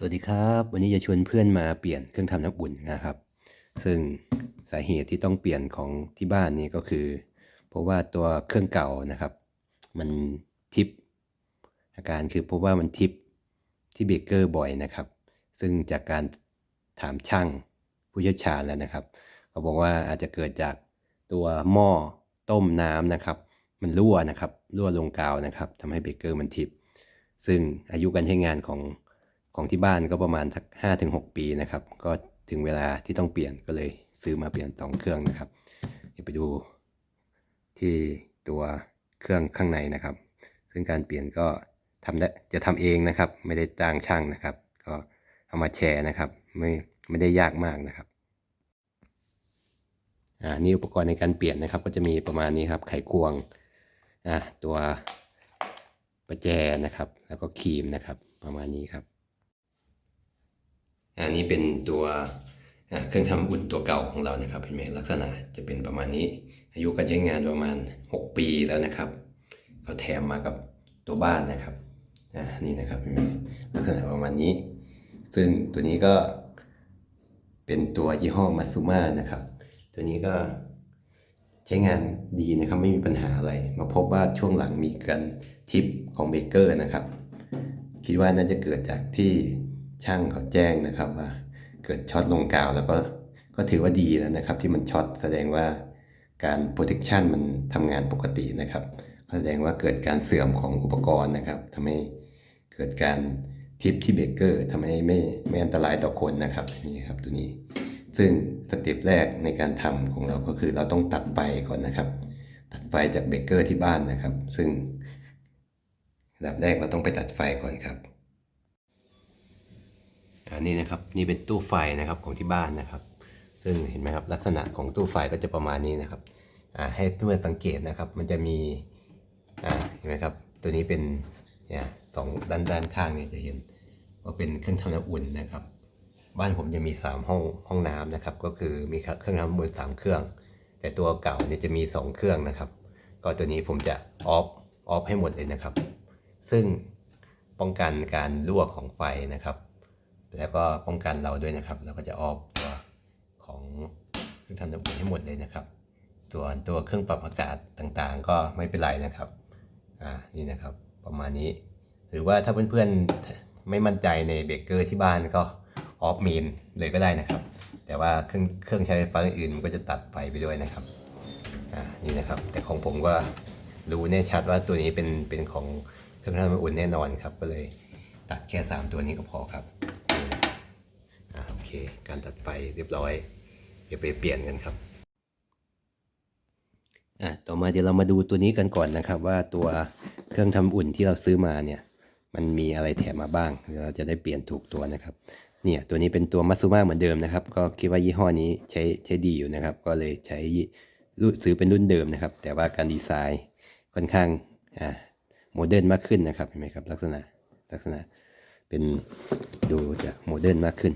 สวัสดีครับ วันนี้จะชวนเพื่อนมาเปลี่ยนเครื่องทำน้ำอุ่นนะครับ ซึ่งสาเหตุที่ต้องเปลี่ยนของที่บ้านนี้ก็คือ เพราะว่าตัวเครื่องเก่านะครับ มันทิปอาการคือเพราะว่ามันทิปที่เบเกอร์บ่อยนะครับ ซึ่งจากการถามช่างผู้เชี่ยวชาญแล้วนะครับเขาบอกว่าอาจจะเกิดจากตัวหม้อต้มน้ำนะครับ มันรั่วนะครับรั่วลงกาวนะครับทำให้เบเกอร์มันทิปซึ่งอายุการใช้งานของ ของที่บ้านก็ประมาณสักห้าถึงหปีนะครับ ก็ถึงเวลาที่ต้องเปลี่ยนก็เลยซื้อมาเปลี่ยนสองเครื่องนะครับ เดี๋ยวไปดูที่ตัวเครื่องข้างในนะครับ ซึ่งการเปลี่ยนก็ทำได้จะทำเองนะครับ ไม่ได้จ้างช่างนะครับ ก็เอามาแชร์นะครับ ไม่ไม่ได้ยากมากนะครับอ่านี่อุปกรณ์ในการเปลี่ยนนะครับ ก็จะมีประมาณนี้ครับ ไขควงอ่าตัวประแจนะครับ แล้วก็ครีมนะครับ ประมาณนี้ครับ อันนี้เป็นตัวเครื่องทำอุ่นตัวเก่าของเรานะครับเห็นไหมลักษณะจะเป็นประมาณนี้ อายุการใช้งานประมาณ 6 ปีแล้วนะครับเขาแถมมากับตัวบ้านนะครับอ่านี่นะครับเห็นไหมลักษณะประมาณนี้ ซึ่งตัวนี้ก็เป็นตัวยี่ห้อมัตสึมานะครับ ตัวนี้ก็ใช้งานดีนะครับไม่มีปัญหาอะไร มาพบว่าช่วงหลังมีการทิปของเบเกอร์นะครับ คิดว่าน่าจะเกิดจากที่ ช่างเขาแจ้งนะครับว่าเกิดช็อตลงกาวแล้วก็ก็ถือว่าดีแล้วนะครับ ที่มันช็อตแสดงว่าการ protection มันทำงานปกตินะครับ แสดงว่าเกิดการเสื่อมของอุปกรณ์นะครับทำให้เกิดการทิปที่เบรกเกอร์ทำให้ไม่ไม่อันตรายต่อคนนะครับนี่ครับตัวนี้ ซึ่งสเต็ปแรกในการทำของเราก็คือเราต้องตัดไฟก่อนนะครับ ตัดไฟจากเบรกเกอร์ที่บ้านนะครับ ซึ่งอันดับแรกเราต้องไปตัดไฟก่อนครับ อันนี้นะครับนี่เป็นตู้ไฟนะครับของที่บ้านนะครับ ซึ่งเห็นไหมครับลักษณะของตู้ไฟก็จะประมาณนี้นะครับให้เพื่อนสังเกตนะครับ มันจะมีเห็นไหมครับตัวนี้เป็นเนี่ยสองด้านด้านข้างเนี่ยจะเห็นว่าเป็นเครื่องทำน้ำอุ่นนะครับ บ้านผมจะมี 3 ห้องห้องน้ำนะครับ ก็คือมีเครื่องทำน้ำอุ่น3เครื่อง แต่ตัวเก่าเนี่ยจะมี 2 เครื่องนะครับ ก็ตัวนี้ผมจะออฟออฟให้หมดเลยนะครับ ซึ่งป้องกันการรั่วของไฟนะครับ แล้วก็ป้องกันเราด้วยนะครับเราก็จะออฟตัวของเครื่องทำน้ำอุ่นให้หมดเลยนะครับตัวตัวเครื่องปรับอากาศต่างๆ ก็ไม่เป็นไรนะครับอ่านี่นะครับประมาณนี้ หรือว่าถ้าเพื่อนๆไม่มั่นใจในเบรกเกอร์ที่บ้านก็ออฟเมนเลยก็ได้นะครับ แต่ว่าเครื่องเครื่องใช้ไฟฟ้าอื่นมันก็จะตัดไฟไปด้วยนะครับอ่านี่นะครับแต่ของผมก็รู้แน่ชัดว่าตัวนี้เป็นเป็นของเครื่องทำน้ำอุ่นแน่นอนครับก็เลยตัดแค่ 3 ตัวนี้ก็พอครับ เค การตัดไฟเรียบร้อยเดี๋ยวไปเปลี่ยนกันครับอะต่อมาเดี๋ยวเรามาดูตัวนี้กันก่อนนะครับ ว่าตัวเครื่องทำอุ่นที่เราซื้อมาเนี่ย มันมีอะไรแถมมาบ้างเราจะได้เปลี่ยนถูกตัวนะครับ เนี่ยตัวนี้เป็นตัวมัตสึมาเหมือนเดิมนะครับ ก็คิดว่ายี่ห้อนี้ใช้ใช้ดีอยู่นะครับ ก็เลยใช้ซื้อเป็นรุ่นเดิมนะครับ แต่ว่าการดีไซน์ค่อนข้างอ่าโมเดิร์นมากขึ้นนะครับเห็นไหมครับลักษณะลักษณะเป็นดูจะโมเดิร์นมากขึ้น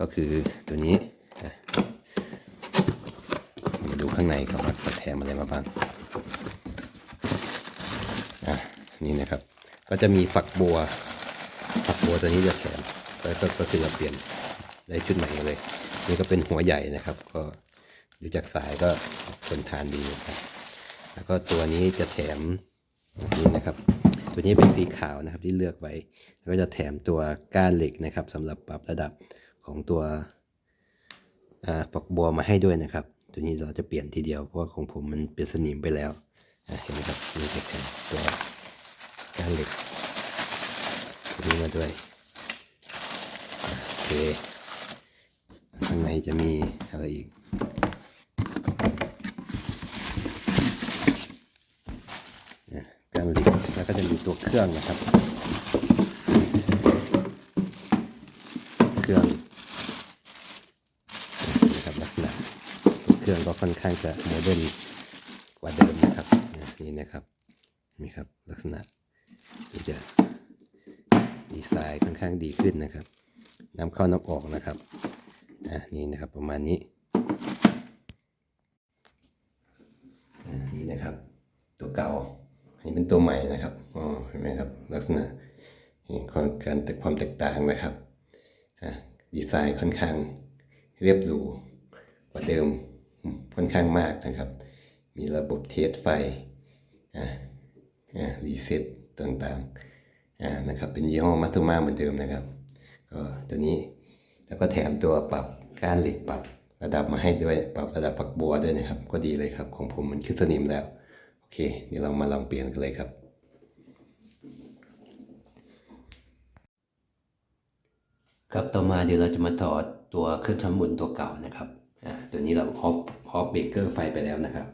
ก็คือตัวนี้มาดูข้างในครับว่าแถมอะไรมาบ้างอะนี่นะครับ ก็จะมีฝักบัว ฝักบัวตัวนี้จะแถมแล้วก็คือเปลี่ยนได้ชุดใหม่เลย นี่ก็เป็นหัวใหญ่นะครับ ก็ดูจากสายก็ทนทานดีนะครับ แล้วก็ตัวนี้จะแถมนี่นะครับ ตัวนี้เป็นสีขาวนะครับที่เลือกไว้ แล้วก็จะแถมตัวก้านเหล็กนะครับสำหรับปรับระดับ ของตัวฝักบัวมาให้ด้วยนะครับ ตัวนี้เราจะเปลี่ยนทีเดียวเพราะว่าของผมมันเป็นสนิมไปแล้วเห็นไหมครับนี่จะแถมตัวก้านเหล็กตัวนี้มาด้วยโอเคข้างในจะมีอะไรอีกการหลีกแล้วก็จะมีตัวเครื่องนะครับ เครื่องนะครับลักษณะตัวเค รื่องก็ค่อนข้างจะโมเดิร์นกว่าเดิมนะครับนี่นะครับนี่ครับลักษณะดูจะดีไซน์ค่อนข้างดีขึ้นนะครับน้ำเข้าน้ำออกนะครับอ่านี่นะครับประมาณนี้นี่นะครับ ตัวเก่าอันนี้เป็นตัวใหม่นะครับอ๋อเห็นไหมครับลักษณะความการแต่ความแตกต่างนะครับอะดีไซน์ค่อนข้างเรียบหรูกว่าเดิม อนข้างมากนะครับ มีระบบเทสไฟอะอะรีเซ็ตต่างๆอ่านะครับ เป็นยี่ห้อมัตสึมาเหมือนเดิมนะครับ ก็ตัวนี้แล้วก็แถมตัวปรับก้านเหล็กปรับระดับมาให้ด้วย ปรับระดับฝักบัวด้วยนะครับ ก็ดีเลยครับ ของผมมันขึ้นสนิมแล้ว โอเค เดี๋ยวเรามาลองเปลี่ยนกันเลยครับครับต่อมาเดี๋ยวเราจะมาถอดตัวเครื่องทำหมุนตัวเก่านะครับ ตัวนี้เราออฟออฟเบรกเกอร์ไฟไปแล้วนะครับ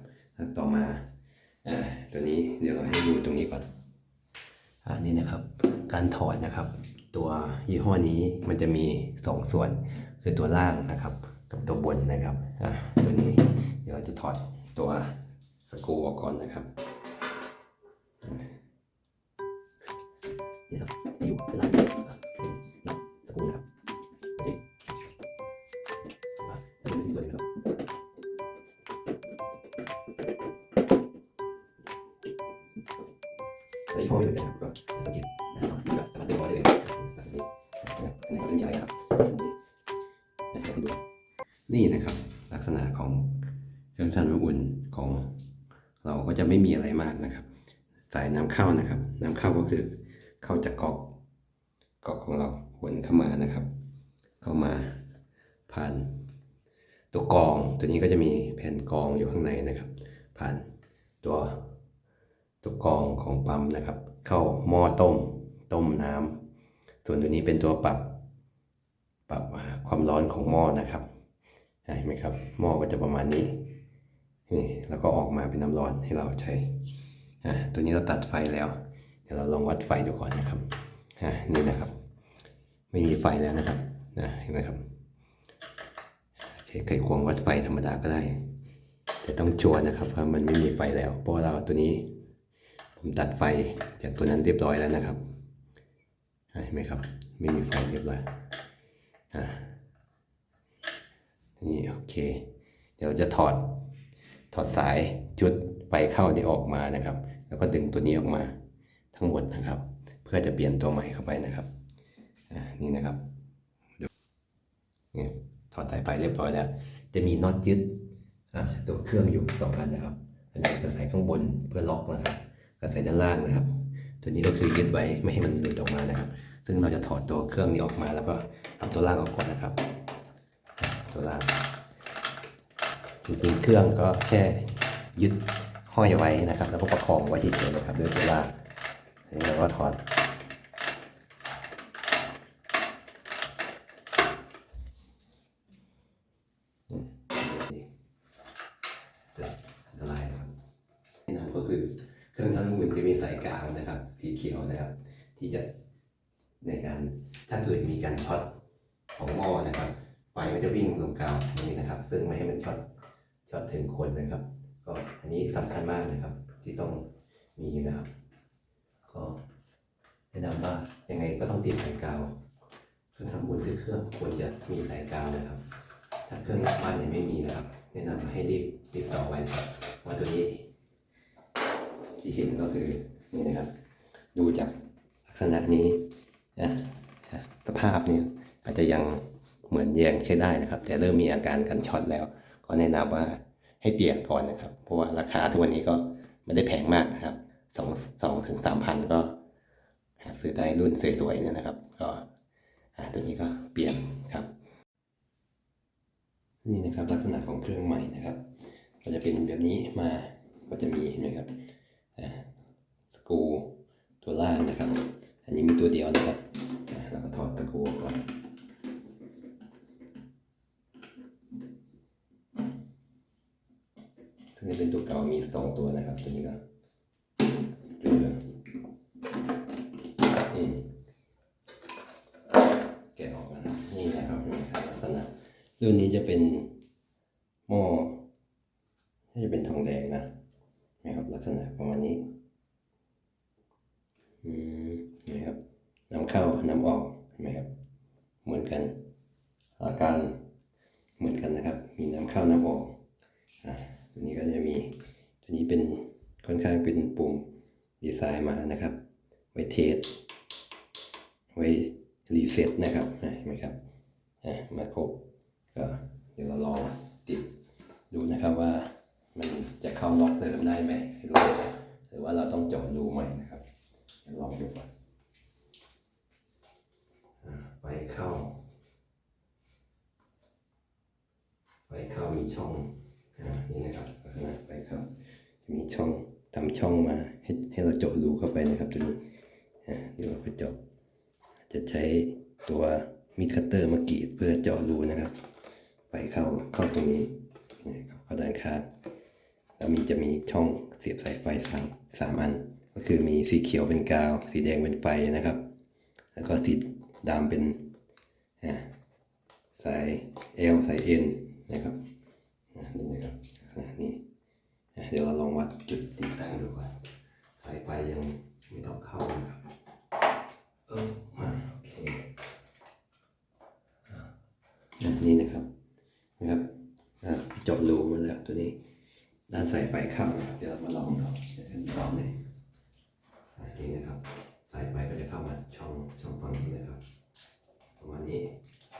ต่อมาอ่าตัวนี้เดี๋ยวเราให้ดูตรงนี้ก่อนอ่านี่นะครับ การถอดนะครับ ตัวยี่ห้อนี้มันจะมี 2 ส่วน คือตัวล่างนะครับ กับตัวบนนะครับอ่าตัวนี้เดี๋ยวเราจะถอดตัวสกูออกก่อนนะครับอ่านี่ครับอยู่ล่าง ก็ไม่มีอะไรนะครับอันนี้ให้ดูนี่นะครับ ลักษณะของเครื่องชั่นอุ่นของเราก็จะไม่มีอะไรมากนะครับ สายน้ำเข้านะครับ น้ำเข้าก็คือเข้าจากกอกกอกของเราวนเข้ามานะครับ เข้ามาผ่านตัวกรอง ตัวนี้ก็จะมีแผ่นกรองอยู่ข้างในนะครับ ผ่านตัว ตัวกรองของปั๊มนะครับ เข้าหม้อต้ม ต้มน้ำส่วนตัวนี้เป็นตัวปรับปรับความร้อนของหม้อนะครับเห็นไหมครับหม้อก็จะประมาณนี้นี่แล้วก็ออกมาเป็นน้ำร้อนให้เราใช้ตัวนี้เราตัดไฟแล้ว เดี๋ยวเราลองวัดไฟดูก่อนนะครับนี่นะครับ ไม่มีไฟแล้วนะครับนะเห็นไหมครับใช้ไขควงวัดไฟธรรมดาก็ได้ แต่ต้องชัวร์นะครับว่ามันไม่มีไฟแล้ว เพราะเราตัวนี้ ผมตัดไฟจากตัวนั้นเรียบร้อยแล้วนะครับอะเห็นไหมครับ ไม่มีไฟเรียบร้อยอะนี่โอเค เดี๋ยวจะถอดถอดสายจุดไฟเข้านี่ออกมานะครับ แล้วก็ดึงตัวนี้ออกมาทั้งหมดนะครับ เพื่อจะเปลี่ยนตัวใหม่เข้าไปนะครับอะนี่นะครับนี่ถอดสายไฟเรียบร้อยแล้ว จะมีน็อตยึดตัวเครื่องอยู่สองอันนะครับ อันนี้จะใส่ข้างบนเพื่อล็อกนะครับ ก็ใส่ด้านล่างนะครับ ตัวนี้ก็คือยึดไว้ไม่ให้มันหลุดออกมานะครับ ซึ่งเราจะถอดตัวเครื่องนี้ออกมาแล้วก็เอาตัวล่างออกก่อนนะครับ ตัวล่างจริงๆเครื่องก็แค่ยึดห้อยไว้นะครับ แล้วก็ประคองไว้เฉยๆนะครับด้วยตัวล่างแล้วก็ถอด อันตรายนะครับนี่นะครับก็คือเครื่องทำน้ำอุ่นจะมีสายกาวนะครับ สีเขียวนะครับ ที่จะในการถ้าเกิดมีการช็อตของหม้อนะครับไฟก็จะวิ่งลงกาวอันนี้นะครับ ซึ่งไม่ให้มันช็อตช็อตถึงคนนะครับ ก็อันนี้สำคัญมากนะครับ ที่ต้องมีนะครับ ก็ แนะนำว่ายังไงก็ต้องติดสายกาวเครื่องทำบุญเครื่องควรจะมีสายกาวนะครับ ถ้าเครื่องบ้านยังไม่มีนะครับ แนะนำให้รีบติดต่อไว้นะครับว่าตัวนี้ที่เห็นก็คือนี่นะครับ ดูจากลักษณะนี้นะสภาพนี้อาจจะยังเหมือนแยงใช้ได้นะครับ แต่เริ่มมีอาการกันช็อตแล้ว ก็แนะนำว่าให้เปลี่ยนก่อนนะครับ เพราะว่าราคาทุกวันนี้ก็ไม่ได้แพงมากนะครับสองสองถึงสามพันก็ ซื้อได้รุ่นสวยๆเนี่ยนะครับ ก็ตัวนี้ก็เปลี่ยนครับ นี่นะครับลักษณะของเครื่องใหม่นะครับ ก็จะเป็นแบบนี้มาก็จะมีนไหมครับสกรูตัวล่างนะครับ อันนี้มีตัวเดียวนะครับอ่าแล้วก็ถอดสกรูออกก่อนซึ่งจะเป็นตัวเก่ามีสองตัวนะครับ ตัวนี้ก็จุดเลยนี่แกะออกมานะนี่นะครับนี่ครับลักษณะ รุ่นนี้จะเป็นหม้อน่จะเป็นทองแดงนะนะครับลักษณะประมาณนี้อืมนี่ครับน้ำเข้าน้ำออกนไหมครับ เหมือนกันอาการเหมือนกันนะครับ มีน้ำเข้าน้ำออกอ่าตัวนี้ก็จะมีตัวนี้เป็นค่อนข้างเป็นปุ่มดีไซน์มานะครับ ไว้เทสไว้รีเซ็ตนะครับอะเห็นไหมครับอะมาครบ ก็เดี๋ยวเราลองติดดูนะครับว่ามันจะเข้าล็อกเดิมได้ไหมให้ดูหรือว่าเราต้องเจาะรูใหม่นะครับลองดูก่อนไฟเข้าไฟเข้ามีช่องอนี่นะครับไฟเข้าจะมีช่องทำช่องมาให้ให้เราเจาะรูเข้าไปนะครับตัวนี้อ่เดี๋ยวเราก็เจาะจะใช้ตัวมีดคัตเตอร์มากรีดเพื่อเจาะรูนะครับ ไฟเข้าเข้าตรงนี้นี่ครับเข้าด้านข้างแล้วมีจะมีช่องเสียบสายไฟสามสามอัน ก็คือมีสีเขียวเป็นกาว สีแดงเป็นไฟนะครับ แล้วก็สีดำเป็นสายเอลสายเอ็นนะครับนี่นะครับนี่เดี๋ยวเราลองวัดจุดติดตั้งดูก่อนสายไฟยังเข้านะครับเออมาโอเคอะอะนี่นะครับนะครับอะเจาะรูมาแล้วตัวนี้ ด้านสายไฟเข้า นะครับ เดี๋ยวมาลองดูเดี๋ยวจะลองเลยอะนี่นะครับ สายไฟก็จะเข้ามาช่องช่องฝั่งนี้นะครับ ประมาณนี้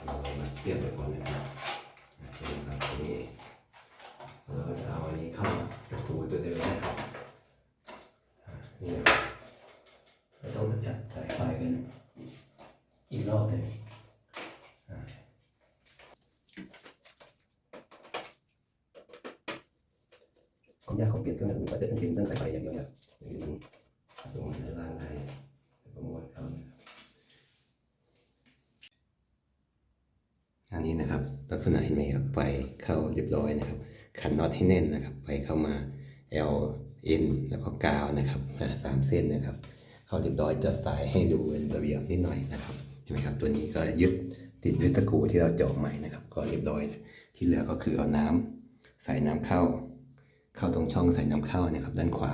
เรามาเทียบไปก่อนนะครับนี่นะครับ นี้เราก็จะเอาอันนี้เข้าประตูตัวเดิมนะครับอ่านี่นะครับเราต้องมาจัดสายไฟกันอีกรอบหนึ่งอ่าความยากของเปลี่ยนเครื่องมือก็จะเป็นเรื่องสายไฟอย่างเดียวนะครับอย่างนี้ตรงนี้ล่างได้ประมวลเข้านะครับ อั นนี้นะครับ ลักษณะเห็นไหมครับไฟเข้าเรียบร้อยนะครับ ขันน็อตให้แน่นนะครับ ไฟเข้ามา L N แล้วก็กาวนะครับสามเส้นนะครับ เข้าเรียบร้อยจัดสายให้ดูเป็นระเบียบนิดหน่อยนะครับเห็นไหมครับ ตัวนี้ก็ยึดติดด้วยตะกูที่เราเจาะใหม่นะครับ ก็เรียบร้อย ที่เหลือก็คือเอาน้ำใส่น้ำเข้า เข้าตรงช่องใส่น้ำเข้านะครับ ด้านขวา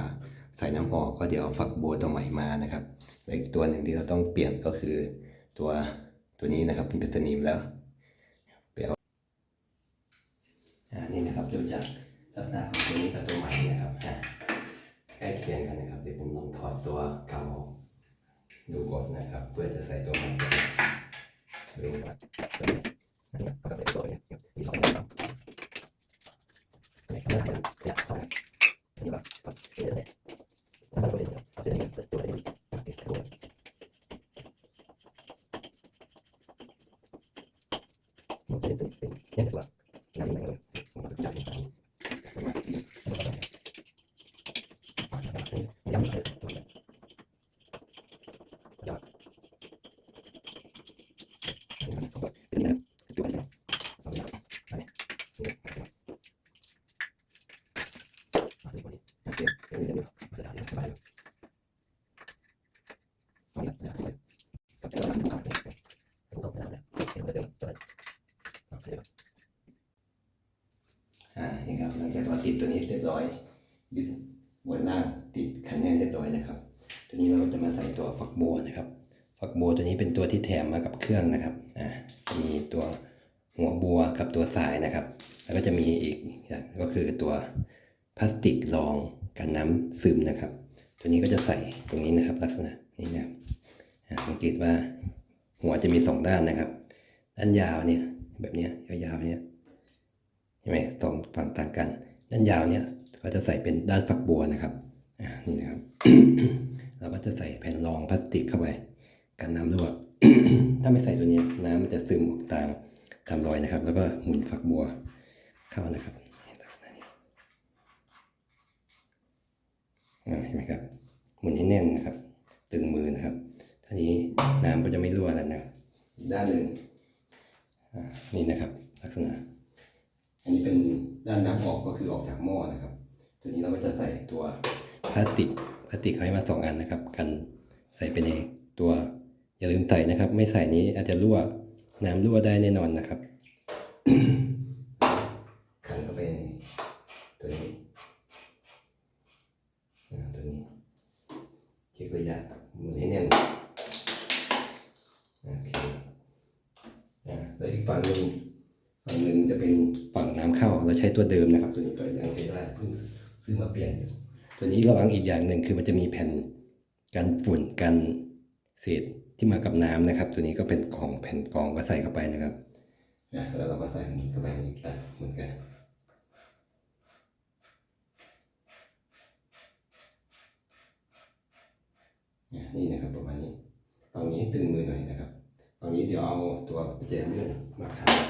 ใส่น้ำออกก็เดี๋ยวเอาฝักบัวตัวใหม่มานะครับและอีกตัวหนึ่งที่เราต้องเปลี่ยนก็คือตัวตัวนี้นะครับเป็นสนิมแล้ว อ่า นะครับดูจากลักษณะของตัวนี้กับตัวใหม่นะครับใกล้เคียงกันนะครับเดี๋ยวผมลองถอดตัวเก่าออกดูก่อนนะครับ เพื่อจะใส่ตัวใหม่ดูนะครับตัวนี้นะครับเอากลับไปตัวนี้มีสองแบบครับอันนี้ครับเนี่ยเนี่ยเอาอันนี้แบบแบบนี้เลยถ้ามันตัวนี้เอาตัวนี้ตัวนี้โอเคตัวนี้มันจะเป็นเป็นเนี่ยคือว่าน้ำมันผมก็จะจับมันย้ำเลยตัวนี้ยอดเป็นแบบจุดนี้เอาไปเอาไปนี่เอาไปโอเคเดี๋ยวเดี๋ยวเดี๋ยวเดี๋ยวสบายเลยเอาละเดี๋ยวเดี๋ยวกับเดี๋ยวเราทำเอาเลยต้องไปเอา เดี๋ยวเดี๋ยวเดี๋ยวเอาไปเลยอ่านี่ครับหลังจากเราติดตัวนี้เรียบร้อยยึดบนล่างติดคันแน่นเรียบร้อยนะครับ ตัวนี้เราก็จะมาใส่ตัวฝักบัวนะครับ ฝักบัวตัวนี้เป็นตัวที่แถมมากับเครื่องนะครับอ่าจะมีตัวหัวบัวกับตัวสายนะครับ แล้วก็จะมีอีกอย่างก็คือตัวพลาสติกรองกันน้ำซึมนะครับ ตัวนี้ก็จะใส่ตรงนี้นะครับ ลักษณะนี้นะอ่าสังเกตว่าหัวจะมีสองด้านนะครับ ด้านยาวเนี่ยแบบนี้ยาวๆเนี่ยใช่ไหมสองฝั่งต่างกัน ด้านยาวเนี่ยก็จะใส่เป็นด้านฝักบัวนะครับอ่านี่นะครับ เราก็จะใส่แผ่นรองพลาสติกเข้าไปกันน้ำรั่วถ้าไม่ใส่ตัวนี้น้ำมันจะซึมออกตามตามรอยนะครับ แล้วก็หมุนฝักบัวเข้านะครับลักษณะนี้อ่าเห็นไหมครับ หมุนให้แน่นนะครับ ตึงมือนะครับท่านี้น้ำก็จะไม่รั่วแล้วนะด้านหนึ่ง นี่นะครับลักษณะ อันนี้เป็นด้านน้ำออกก็คือออกจากหม้อนะครับ ตัวนี้เราก็จะใส่ตัวพลาสติกพลาสติกเขาให้มาสองอันนะครับ กันใส่ไปในตัวอย่าลืมใส่นะครับ ไม่ใส่นี้อาจจะรั่วน้ำรั่วได้แน่นอนนะครับ ขันเข้าไปในตัวนี้อ่าตัวนี้เช็คระยะหมุนให้แน่นโอเคอ่าแล้วอีกฝั่งหนึ่ง ฝั่งหนึ่งจะเป็นฝั่งน้ำเข้าเราใช้ตัวเดิมนะครับ ตัวนี้ก็ยังใช้ได้เพิ่งซื้อมา เปลี่ยนอยู่ ตัวนี้ระวังอีกอย่างหนึ่งคือมันจะมีแผ่นกันฝุ่นกันเศษที่มากับน้ำนะครับ ตัวนี้ก็เป็นของแผ่นกองก็ใส่เข้าไปนะครับอะแล้วเราก็ใส่เข้าไปอีกอ่เหมือนกันอะนี่นะครับประมาณนี้ฝั่งนี้ตึงมือหน่อยนะครับฝั่งนี้เดี๋ยวเอาตัวประแจเลื่อนมาขัน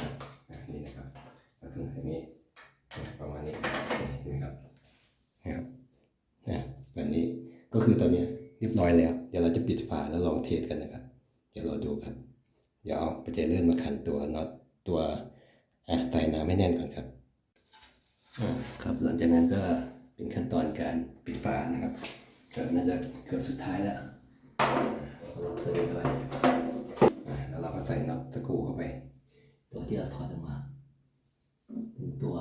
ตัวนี้ด้วยแล้วเราก็ใส่น็อตสกรูเข้าไป ตัวที่เราถอดออกมาหนึ่งตัว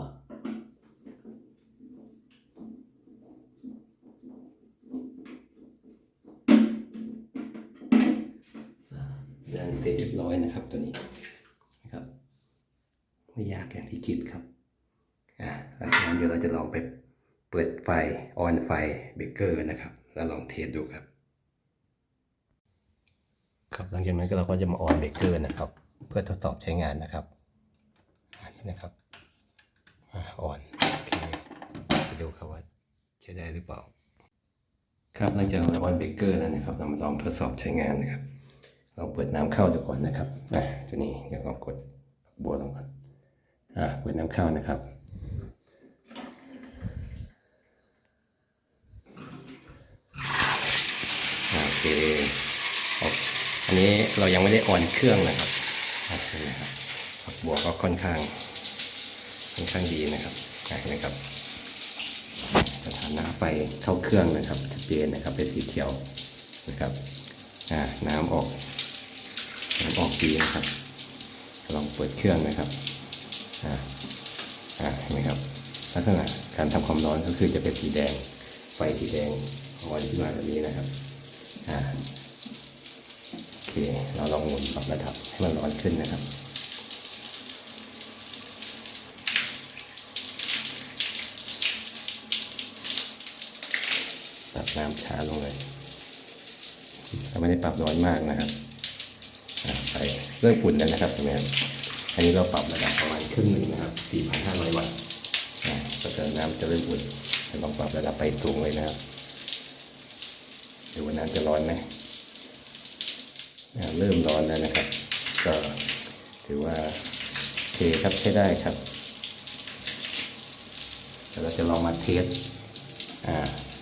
เรื่องเสร็จเรียบร้อยนะครับตัวนี้นะครับ ไม่ยากอย่างที่คิดครับอะหลังจากนั้นเดี๋ยวเราจะลองไปเปิดไฟออนไฟเบรกเกอร์นะครับ แล้วลองเทสดูครับ จากนั้นเราก็จะมาออนเบรกเกอร์นะครับ เพื่อทดสอบใช้งานนะครับอันนี้นะครับอ่อนไปดูครับว่าใช้ได้หรือเปล่า ครับหลังจากเราออนเบรกเกอร์แล้วนะครับ เรามาลองทดสอบใช้งานนะครับลองเปิดน้ำเข้าดูก่อนนะครับอะตัวนี้เดี๋ยวลองกดบัวลงก่อนอะเปิดน้ำเข้านะครับ อะโอเคเอาอั นี้เรายังไม่ได้อ่อนเครื่องนะครับบฝักบัวก็ค่อนข้าง ค่อนข้างดีนะครับอะครับสถานะไฟเข้าเครื่องนะครับชัดเจนนะครับเป็นสีเขียวนะครับน้ำออกน้ำออกดีนะครับ ลองเปิดเครื่องนะครับอ่าอ่าเห็นไหมครับลักษณะการทำความร้อนก็คือจะเป็นสีแดงไฟสีแดงออนขึ้นมาแบบนี้นะครับอ่า ค เราลองหมุนปรับระดับให้มันร้อนขึ้นนะครับ ปรับน้ำช้าลงเลยเราไม่ได้ปรับร้อนมากนะครับไปเริ่มปุ่นแล้วนะครับเห็นไหมครับอันนี้เราปรับระดับประมาณครึ่งหนึ่งนะครับ 4,500 วัตต์นะก็จะน้ำจะเริ่มอุ่นจะลองปรับระดับไปสูงเลยนะครับดูว่าน้ำจะร้อนไหม เริ่มร้อนแล้วนะครับ ก็ถือว่าเคครับใช้ได้ครับเดี๋ยวเราจะลองมาเทส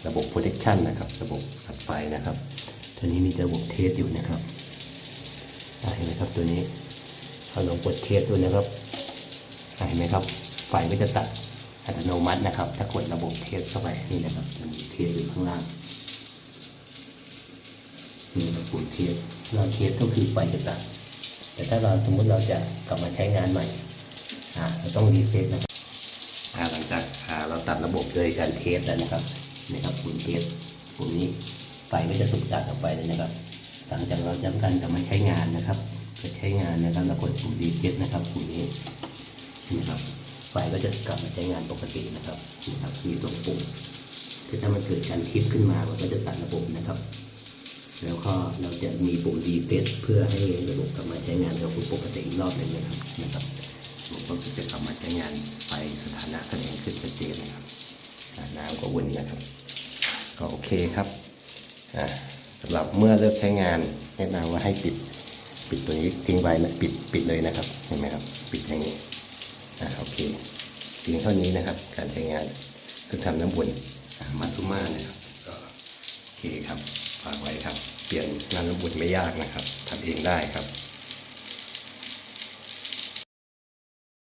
ระบบ protection นะครับ ระบบตัดไฟนะครับตัวนี้มีระบบเทสอยู่นะครับเห็นไหมครับตัวนี้เราลองกดเทสดูนะครับเห็นไหมครับ ไฟก็จะตัดอัตโนมัตินะครับ ถ้ากดระบบเทสเข้าไปนี่นะครับมันเทสอยู่ข้างล่างนี่ระบบเทส เราเทสก็คือไฟจะตัดแต่ถ้าเราสมมติเราจะกลับมาใช้งานใหม่อ่าเราต้องรีเซ็ตนะครับหลังจากเราตัดระบบโดยการเทสแล้วนะครับนี่ครับปุ่มเทสปุ่มนี้ไฟก็จะถูกตัดออกไปเลยนะครับ หลังจากเราจำการกลับมาใช้งานนะครับจะใช้งานนะครับเรากดปุ่มรีเซ็ตนะครับปุ่มนี้นะครับไฟก็จะกลับมาใช้งานปกตินะครับนะครับมีตัวปุ่มคือถ้ามันเกิดการทิปขึ้นมามันก็จะตัดระบบนะครับ แล้วก็เราจะมีปุ่มรีเซ็ตเพื่อให้ระบบกลับมาใช้งานระบบปกติอีกรอบหนึ่งนะครับนะครับระบบก็จะกลับมาใช้งานไปสถานะแสดงขึ้นชัดเจนนะครับน้ำก็อุ่นนะครับก็โอเคครับอ่าสำหรับเมื่อเลิกใช้งานแนะนำว่าให้ปิดปิดตัวนี้ทิ้งไว้นะปิดปิดเลยนะครับเห็นไหมครับปิดอย่างนี้อ่าโอเคเพียงเท่านี้นะครับ การใช้งานเครื่องทำน้ำบุญอ่ามาทุมานะครับก็โอเคครับฝากไว้ครับ เปลี่ยนน้นบุญไม่ยากนะครับทำเองได้ครับ